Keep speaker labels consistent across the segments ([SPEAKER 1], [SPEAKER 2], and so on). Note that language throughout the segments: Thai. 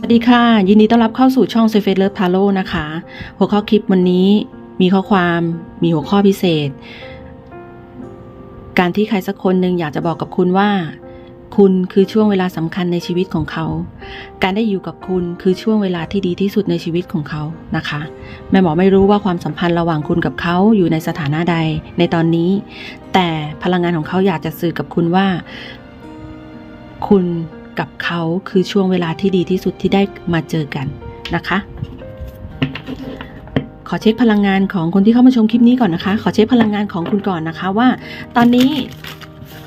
[SPEAKER 1] สวัสดีค่ะ ยินดีต้อนรับเข้าสู่ช่อง s a f e Love t a r o นะคะ หัวข้อคลิปวันนี้มีข้อความมีหัวข้อพิเศษ การที่ใครสักคนหนึ่งอยากจะบอกกับคุณว่า คุณคือช่วงเวลาสำคัญในชีวิตของเขา การได้อยู่กับคุณคือช่วงเวลาที่ดีที่สุดในชีวิตของเขานะคะ แม่หมอไม่รู้ว่าความสัมพันธ์ระหว่างคุณกับเขาอยู่ในสถานะใดในตอนนี้ แต่พลังงานของเขาอยากจะสื่อกับคุณว่า คุณ กับเขาคือช่วงเวลาที่ดีที่สุดที่ได้มาเจอกันนะคะ ขอเช็คพลังงานของคนที่เข้ามาชมคลิปนี้ก่อนนะคะ ขอเช็คพลังงานของคุณก่อนนะคะว่า ตอนนี้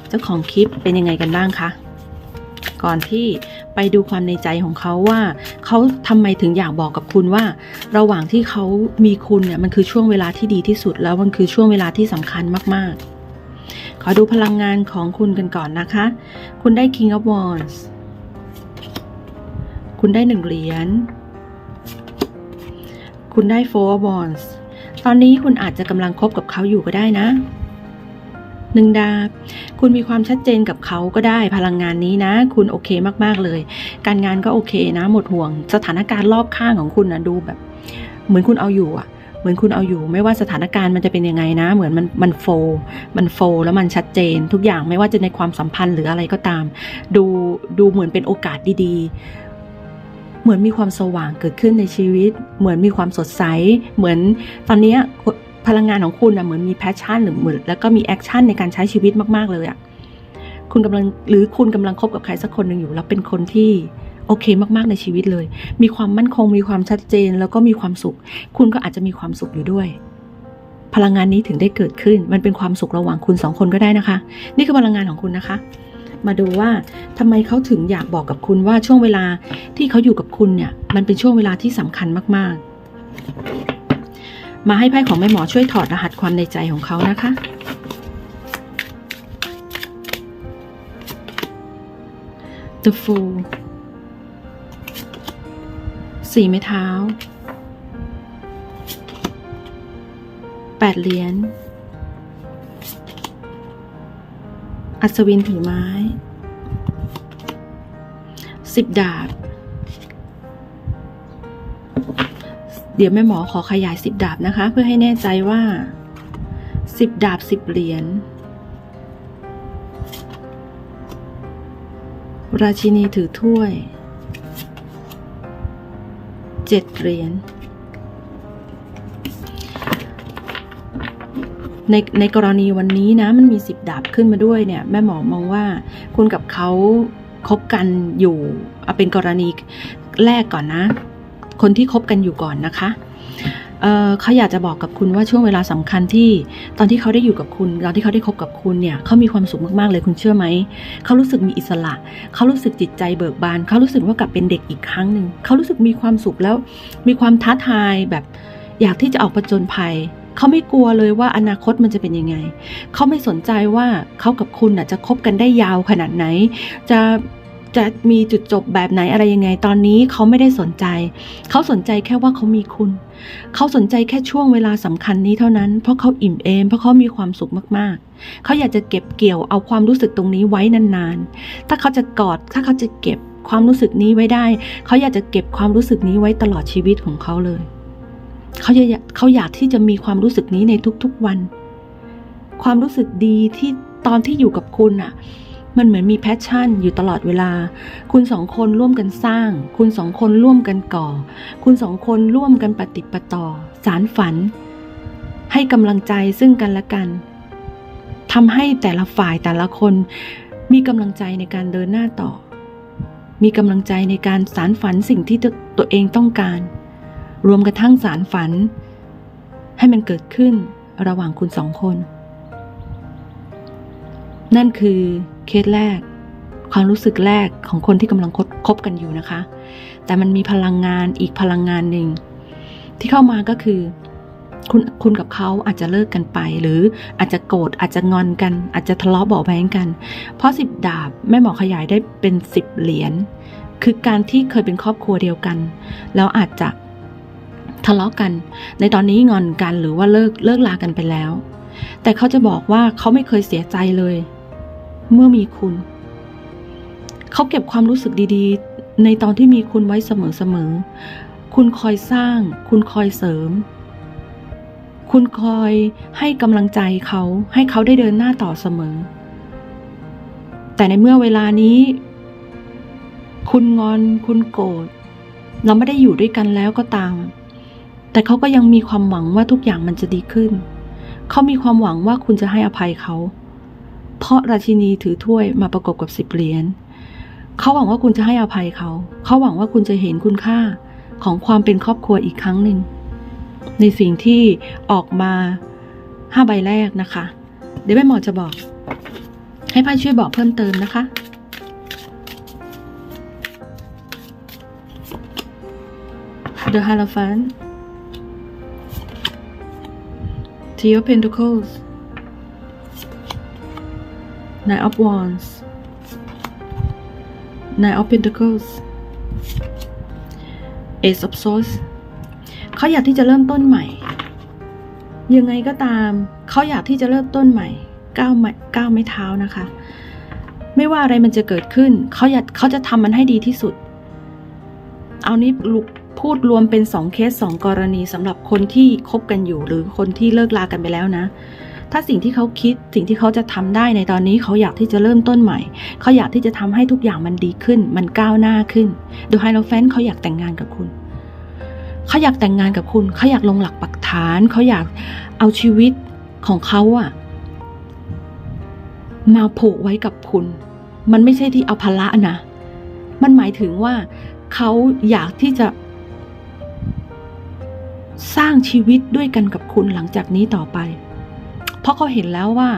[SPEAKER 1] เจ้าของคลิปเป็นยังไงกันบ้างคะก่อนที่ไปดูความในใจของเขาว่าเขาทำไมถึงอยากบอกกับคุณว่า ระหว่างที่เขามีคุณเนี่ยมันคือช่วงเวลาที่ดีที่สุด แล้วมันคือช่วงเวลาที่สำคัญมากๆ ขอดูพลังงานของคุณกันก่อนนะคะ คุณได้ King of Wands คุณได้หนึ่งเหรียญ คุณได้ Four of Wands ตอนนี้คุณอาจจะกำลังคบกับเขาอยู่ก็ได้นะหนึ่งดาบ คุณมีความชัดเจนกับเขาก็ได้พลังงานนี้นะ คุณโอเคมาก ๆ เลย การงานก็โอเคนะ หมดห่วง สถานการณ์รอบข้างของคุณนะดูแบบ เหมือนคุณเอาอยู่อะเหมือนคุณเอาอยู่ ไม่ว่าสถานการณ์มันจะเป็นยังไงนะ เหมือนมันมันโฟล์มันโฟล์แล้วมันชัดเจน ทุกอย่างไม่ว่าจะในความสัมพันธ์หรืออะไรก็ตาม ดูดูเหมือนเป็นโอกาสดีๆ เหมือนมีความสว่างเกิดขึ้นในชีวิต เหมือนมีความสดใส เหมือนตอนนี้พลังงานของคุณอะเหมือนมีแพชชั่นหรือเหมือนแล้วก็มีแอคชั่นในการใช้ชีวิตมากๆเลยอะคุณกำลังหรือคุณกำลังคบกับใครสักคนหนึ่งอยู่ แล้วเป็นคนที่โอเคมากๆในชีวิตเลย มีความมั่นคงมีความชัดเจนแล้วก็มีความสุข คุณก็อาจจะมีความสุขอยู่ด้วย พลังงานนี้ถึงได้เกิดขึ้น มันเป็นความสุขระหว่างคุณสองคนก็ได้นะคะ นี่คือพลังงานของคุณนะคะ มาดูว่าทำไมเขาถึงอยากบอกกับคุณว่าช่วงเวลาที่เขาอยู่กับคุณเนี่ย มันเป็นช่วงเวลาที่สำคัญมาก ๆ มาให้ไพ่ของแม่หมอช่วยถอดรหัสความในใจของเขานะคะ The Fool สี่ไม้เท้าแปดเหรียญ อัศวินถือไม้สิบดาบ เดี๋ยวแม่หมอขอขยายสิบดาบนะคะ เพื่อให้แน่ใจว่าสิบดาบสิบเหรียญราชินีถือถ้วยเจ็ดเหรียญ ในในกรณีวันนี้นะมันมีสิบดาบขึ้นมาด้วยเนี่ยแม่หมอมองว่าคุณกับเขาคบกันอยู่เอาเป็นกรณีแรกก่อนนะ คนที่คบกันอยู่ก่อนนะคะเเขาอยากจะบอกกับคุณว่าช่วงเวลาสำคัญที่ตอนที่เขาได้อยู่กับคุณตอนที่เขาได้คบกับคุณเนี่ยเขามีความสุขมากๆเลยคุณเชื่อไหมเขารู้สึกมีอิสระ เขารู้สึกจิตใจเบิกบาน เขารู้สึกว่ากลับเป็นเด็กอีกครั้งหนึ่งเขารู้สึกมีความสุขแล้วมีความท้าทายแบบอยากที่จะออกประจนภัย เขาไม่กลัวเลยว่าอนาคตมันจะเป็นยังไง เขาไม่สนใจว่าเขากับคุณจะคบกันได้ยาวขนาดไหน จะจะมีจุดจบแบบไหนอะไรยังไง ตอนนี้เขาไม่ได้สนใจ เขาสนใจแค่ว่าเขามีคุณ เขาสนใจแค่ช่วงเวลาสำคัญนี้เท่านั้น เพราะเขาอิ่มเอมเพราะเขามีความสุขมากๆ เขาอยากจะเก็บเกี่ยวเอาความรู้สึกตรงนี้ไว้นานๆ ถ้าเขาจะกอด ถ้าเขาจะเก็บความรู้สึกนี้ไว้ได้ เขาอยากจะเก็บความรู้สึกนี้ไว้ตลอดชีวิตของเขาเลย เขาอยากเขาอยากที่จะมีความรู้สึกนี้ในทุกๆวัน ความรู้สึกดีที่ตอนที่อยู่กับคุณอะมันเหมือนมีแพชชั่นอยู่ตลอดเวลา คุณสองคนร่วมกันสร้าง คุณสองคนร่วมกันก่อ คุณสองคนร่วมกันปฏิปต่อ สารฝัน ให้กำลังใจซึ่งกันและกันทำให้แต่ละฝ่ายแต่ละคน มีกำลังใจในการเดินหน้าต่อ มีกำลังใจในการสารฝันสิ่งที่ตัวเองต้องการ รวมกระทั่งสารฝัน ให้มันเกิดขึ้นระหว่างคุณสองคน นั่นคือเคสแรก ความรู้สึกแรกของคนที่กำลังคบคบกันอยู่นะคะ แต่มันมีพลังงานอีกพลังงานหนึ่ง ที่เข้ามาก็คือ คุณคุณกับเขาอาจจะเลิกกันไป หรืออาจจะโกรธอาจจะงอนกัน อาจจะทะเลาะเบาะแว้งกัน เพราะสิบดาบแม่หมอขยายได้เป็นสิบเหรียญคือการที่เคยเป็นครอบครัวเดียวกัน แล้วอาจจะ ทะเลาะกัน ในตอนนี้งอนกันหรือว่าเลิกเลิกลากันไปแล้ว แต่เขาจะบอกว่าเขาไม่เคยเสียใจเลย เมื่อมีคุณ เขาเก็บความรู้สึกดีๆ ในตอนที่มีคุณไว้เสมอๆ คุณคอยสร้าง คุณคอยเสริม คุณคอยให้กำลังใจเขา ให้เขาได้เดินหน้าต่อเสมอ แต่ในเมื่อเวลานี้ คุณงอน คุณโกรธเราไม่ได้อยู่ด้วยกันแล้วก็ตาม แต่เขาก็ยังมีความหวังว่าทุกอย่างมันจะดีขึ้น เขามีความหวังว่าคุณจะให้อภัยเขา เพราะราชินีถือถ้วยมาประกบกับสิบเหรียญ เขาหวังว่าคุณจะให้อภัยเขา เขาหวังว่าคุณจะเห็นคุณค่าของความเป็นครอบครัวอีกครั้งหนึ่ง ในสิ่งที่ออกมาห้าใบแรกนะคะ เดี๋ยวแม่หมอจะบอก ให้ไพ่ช่วยบอกเพิ่มเติมนะคะ The Hierophant Three of Pentacles Nine of Wands Nine of Pentacles Ace of Swords เขาอยากที่จะเริ่มต้นใหม่ ยังไงก็ตาม เขาอยากที่จะเริ่มต้นใหม่ก้าวไม้ก้าวไม้เท้านะคะ ไม่ว่าอะไรมันจะเกิดขึ้น เขาอยากเขาจะทำมันให้ดีที่สุด เอานี้ลุก พูดรวมเป็นสองเคสสองกรณีสำหรับคนที่คบกันอยู่หรือคนที่เลิกลากันไปแล้วนะ ถ้าสิ่งที่เขาคิดสิ่งที่เขาจะทำได้ในตอนนี้เขาอยากที่จะเริ่มต้นใหม่ เขาอยากที่จะทำให้ทุกอย่างมันดีขึ้น มันก้าวหน้าขึ้นดยไฮโลแฟนเขาอยากแต่งงานกับคุณเขาอยากแต่งงานกับคุณเขาอยากลงหลักปักฐานเขาอยากเอาชีวิตของเขาอะมาผูกไว้กับคุณ มันไม่ใช่ที่เอาภาระนะ มันหมายถึงว่าเขาอยากที่จะ สร้างชีวิตด้วยกันกับคุณหลังจากนี้ต่อไป เพราะเขาเห็นแล้วว่า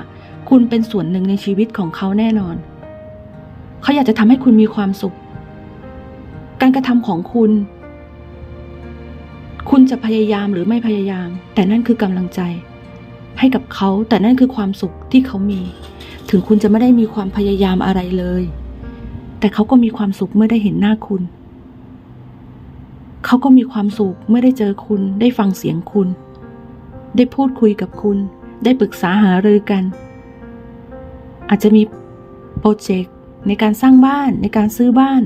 [SPEAKER 1] คุณเป็นส่วนหนึ่งในชีวิตของเขาแน่นอน เขาอยากจะทำให้คุณมีความสุข การกระทำของคุณ คุณจะพยายามหรือไม่พยายาม แต่นั่นคือกำลังใจ ให้กับเขาแต่นั่นคือความสุขที่เขามี ถึงคุณจะไม่ได้มีความพยายามอะไรเลย แต่เขาก็มีความสุขเมื่อได้เห็นหน้าคุณ เขาก็มีความสุขเมื่อได้เจอคุณ ได้ฟังเสียงคุณ ได้พูดคุยกับคุณ ได้ปรึกษาหารือกัน อาจจะมีโปรเจกต์ในการสร้างบ้านในการซื้อบ้าน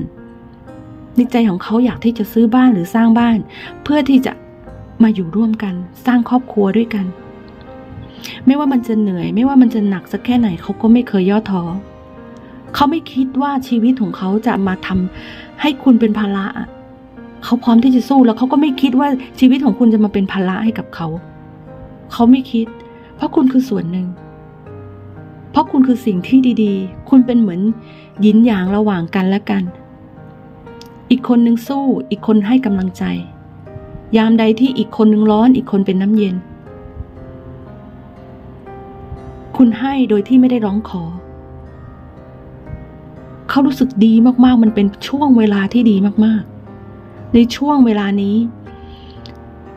[SPEAKER 1] ในใจของเขาอยากที่จะซื้อบ้านหรือสร้างบ้าน เพื่อที่จะมาอยู่ร่วมกัน สร้างครอบครัวด้วยกัน ไม่ว่ามันจะเหนื่อย ไม่ว่ามันจะหนักสักแค่ไหนเขาก็ไม่เคยย่อท้อเขาไม่คิดว่าชีวิตของเขาจะมาทำให้คุณเป็นภาระอะ เขาพร้อมที่จะสู้แล้วเขาก็ไม่คิดว่าชีวิตของคุณจะมาเป็นภาระให้กับเขา เขาไม่คิด เพราะคุณคือส่วนหนึ่ง เพราะคุณคือสิ่งที่ดี ๆ คุณเป็นเหมือนหยินหยางระหว่างกันและกัน อีกคนหนึ่งสู้ อีกคนให้กำลังใจ ยามใดที่อีกคนหนึ่งร้อน อีกคนเป็นน้ำเย็น คุณให้โดยที่ไม่ได้ร้องขอ เขารู้สึกดีมากๆ มันเป็นช่วงเวลาที่ดีมากๆ ในช่วงเวลานี้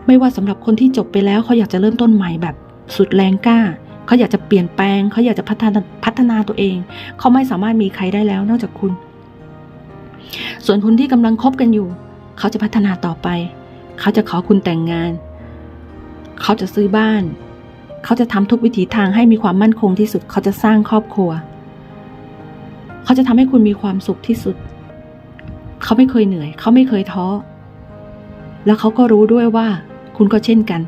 [SPEAKER 1] ไม่ว่าสำหรับคนที่จบไปแล้วเขาอยากจะเริ่มต้นใหม่แบบสุดแรงกล้าเขาอยากจะเปลี่ยนแปลงเขาอยากจะพัฒนาพัฒนาตัวเอง เขาไม่สามารถมีใครได้แล้วนอกจากคุณ ส่วนคนที่กำลังคบกันอยู่ เขาจะพัฒนาต่อไป เขาจะขอคุณแต่งงาน เขาจะซื้อบ้าน เขาจะทำทุกวิถีทางให้มีความมั่นคงที่สุด เขาจะสร้างครอบครัว เขาจะทำให้คุณมีความสุขที่สุด เขาไม่เคยเหนื่อย เขาไม่เคยท้อ แล้วเขาก็รู้ด้วยว่า คุณก็เช่นกัน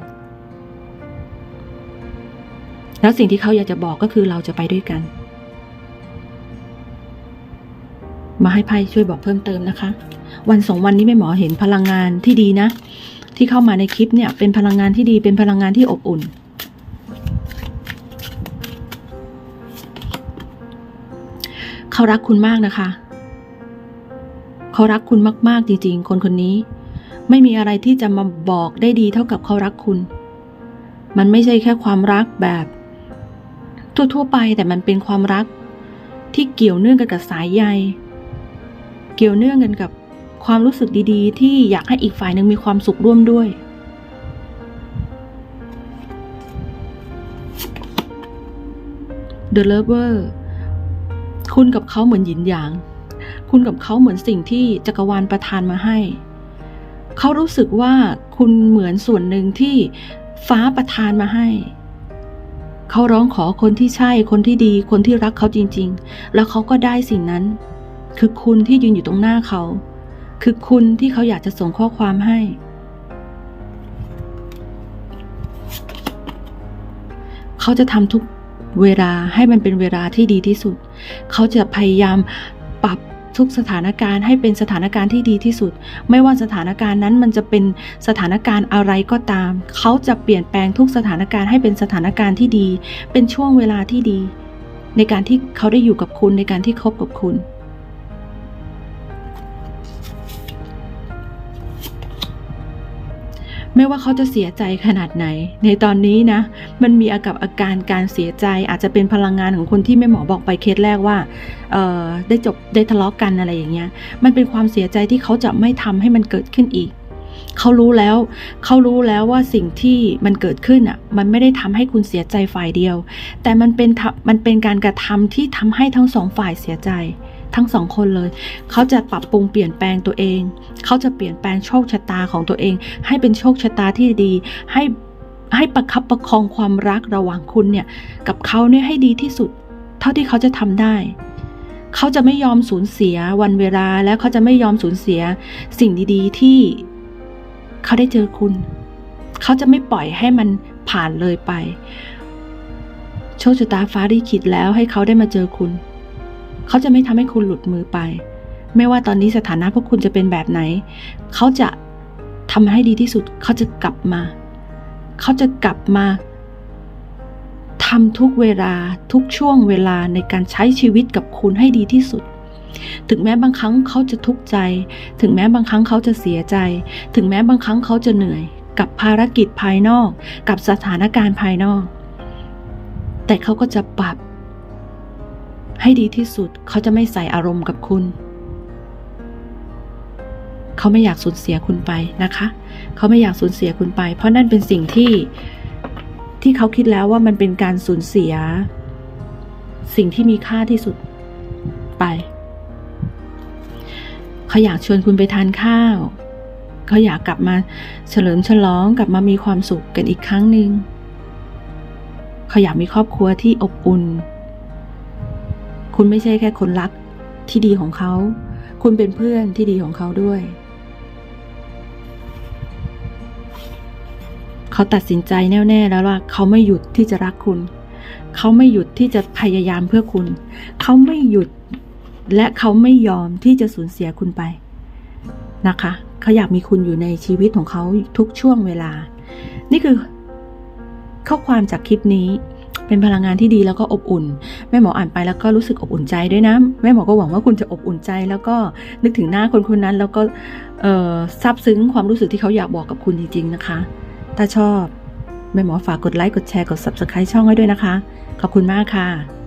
[SPEAKER 1] แล้วสิ่งที่เขาอยากจะบอกก็คือเราจะไปด้วยกัน มาให้ไพ่ช่วยบอกเพิ่มเติมนะคะ วันสองวันนี้แม่หมอเห็นพลังงานที่ดีนะ ที่เข้ามาในคลิปเนี่ย เป็นพลังงานที่ดีเป็นพลังงานที่อบอุ่นเขารักคุณมากนะคะ เขารักคุณมาก ๆ จริง ๆ คนคนนี้ ไม่มีอะไรที่จะมาบอกได้ดีเท่ากับเขารักคุณ มันไม่ใช่แค่ความรักแบบ ทั่ว ๆ ไปแต่มันเป็นความรัก ที่เกี่ยวเนื่องกันกับสายใย เกี่ยวเนื่องกันกับความรู้สึกดี ๆ ที่อยากให้อีกฝ่ายหนึ่งมีความสุขร่วมด้วย The Lover คุณกับเขาเหมือนหยินหยาง คุณกับเขาเหมือนสิ่งที่จักรวาลประทานมาให้ เขารู้สึกว่าคุณเหมือนส่วนหนึ่งที่ฟ้าประทานมาให้ เขาร้องขอคนที่ใช่คนที่ดีคนที่รักเขาจริง ๆ แล้วเขาก็ได้สิ่งนั้น คือคุณที่ยืนอยู่ตรงหน้าเขา คือคุณที่เขาอยากจะส่งข้อความให้เขาจะทำทุกเวลาให้มันเป็นเวลาที่ดีที่สุด เขาจะพยายาม ทุกสถานการณ์ให้เป็นสถานการณ์ที่ดีที่สุด ไม่ว่าสถานการณ์นั้นมันจะเป็นสถานการณ์อะไรก็ตาม เขาจะเปลี่ยนแปลงทุกสถานการณ์ให้เป็นสถานการณ์ที่ดี เป็นช่วงเวลาที่ดี ในการที่เขาได้อยู่กับคุณในการที่คบกับคุณ ไม่ว่าเขาจะเสียใจขนาดไหน ในตอนนี้นะ มันมีอากับอาการการเสียใจอาจจะเป็นพลังงานของคนที่แม่หมอบอกไปเคสแรกว่าได้จบได้ทะเลาะกันอะไรอย่างเงี้ย มันเป็นความเสียใจที่เขาจะไม่ทำให้มันเกิดขึ้นอีก เขารู้แล้ว เขารู้แล้วว่าสิ่งที่มันเกิดขึ้นอะ มันไม่ได้ทำให้คุณเสียใจฝ่ายเดียว แต่มันเป็นมันเป็นการกระทำที่ทำให้ทั้งสองฝ่ายเสียใจ ทั้งสองคนเลย เขาจะปรับปรุงเปลี่ยนแปลงตัวเอง เขาจะเปลี่ยนแปลงโชคชะตาของตัวเอง ให้เป็นโชคชะตาที่ดี ให้ให้ประคับประคองความรักระหว่างคุณเนี่ยกับเขาเนี่ยให้ดีที่สุด เท่าที่เขาจะทำได้ เขาจะไม่ยอมสูญเสียวันเวลาและเขาจะไม่ยอมสูญเสียสิ่งดี ๆ ที่เขาได้เจอคุณ เขาจะไม่ปล่อยให้มันผ่านเลยไป โชคชะตาฟ้าลิขิตแล้วให้เขาได้มาเจอคุณ เขาจะไม่ทำให้คุณหลุดมือไป ไม่ว่าตอนนี้สถานะพวกคุณจะเป็นแบบไหน เขาจะทำให้ดีที่สุด เขาจะกลับมา เขาจะกลับมาทำทุกเวลาทุกช่วงเวลาในการใช้ชีวิตกับคุณให้ดีที่สุด ถึงแม้บางครั้งเขาจะทุกข์ใจ ถึงแม้บางครั้งเขาจะเสียใจ ถึงแม้บางครั้งเขาจะเหนื่อย กับภารกิจภายนอก กับสถานการณ์ภายนอก แต่เขาก็จะปรับ ให้ดีที่สุดเขาจะไม่ใส่อารมณ์กับคุณ เขาไม่อยากสูญเสียคุณไปนะคะ เขาไม่อยากสูญเสียคุณไป เพราะนั่นเป็นสิ่งที่ที่เขาคิดแล้วว่ามันเป็นการสูญเสีย สิ่งที่มีค่าที่สุดไป เขาอยากชวนคุณไปทานข้าว เขาอยากกลับมาเฉลิมฉลองกลับมามีความสุขกันอีกครั้งหนึ่งเขาอยากมีครอบครัวที่อบอุ่น คุณไม่ใช่แค่คนรักที่ดีของเขา คุณเป็นเพื่อนที่ดีของเขาด้วย เขาตัดสินใจแน่วแน่แล้วว่า เขาไม่หยุดที่จะรักคุณ เขาไม่หยุดที่จะพยายามเพื่อคุณ เขาไม่หยุดและเขาไม่ยอมที่จะสูญเสียคุณไปนะคะ เขาอยากมีคุณอยู่ในชีวิตของเขาทุกช่วงเวลา นี่คือ ข้อความจากคลิปนี้ เป็นพลังงานที่ดีแล้วก็อบอุ่น แม่หมออ่านไปแล้วก็รู้สึกอบอุ่นใจด้วยนะ แม่หมอก็หวังว่าคุณจะอบอุ่นใจ แล้วก็นึกถึงหน้าคนคนนั้นแล้วก็ซาบซึ้งความรู้สึกที่เขาอยากบอกกับคุณจริงๆนะคะ ถ้าชอบแม่หมอฝากกดไลค์กดแชร์กด subscribe ช่องให้ด้วยนะคะ ขอบคุณมากค่ะ